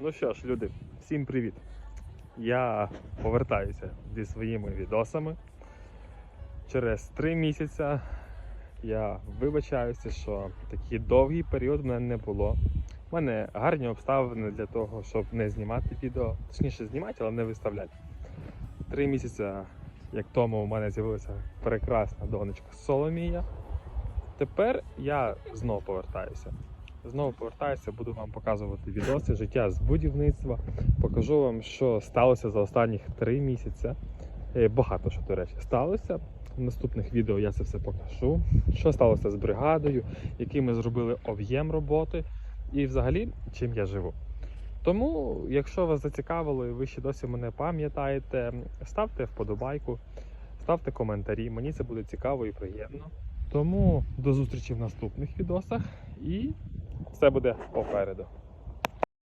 Ну що ж, люди, всім привіт! Я повертаюся зі своїми відосами. Через три місяці я вибачаюся, що такий довгий період в мене не було. У мене гарні обставини для того, щоб не знімати відео, точніше знімати, але не виставляти. Три місяці, як тому, у мене з'явилася прекрасна донечка Соломія. Тепер я знову повертаюся. Знову повертаюся, буду вам показувати відоси життя з будівництва. Покажу вам, що сталося за останніх три місяці. Е, Багато що, до речі, сталося. В наступних відео я це все покажу. Що сталося з бригадою, який ми зробили об'єм роботи і взагалі чим я живу. Тому, якщо вас зацікавило і ви ще досі мене пам'ятаєте, ставте вподобайку, ставте коментарі. Мені це буде цікаво і приємно. Тому до зустрічі в наступних відосах і все буде попереду.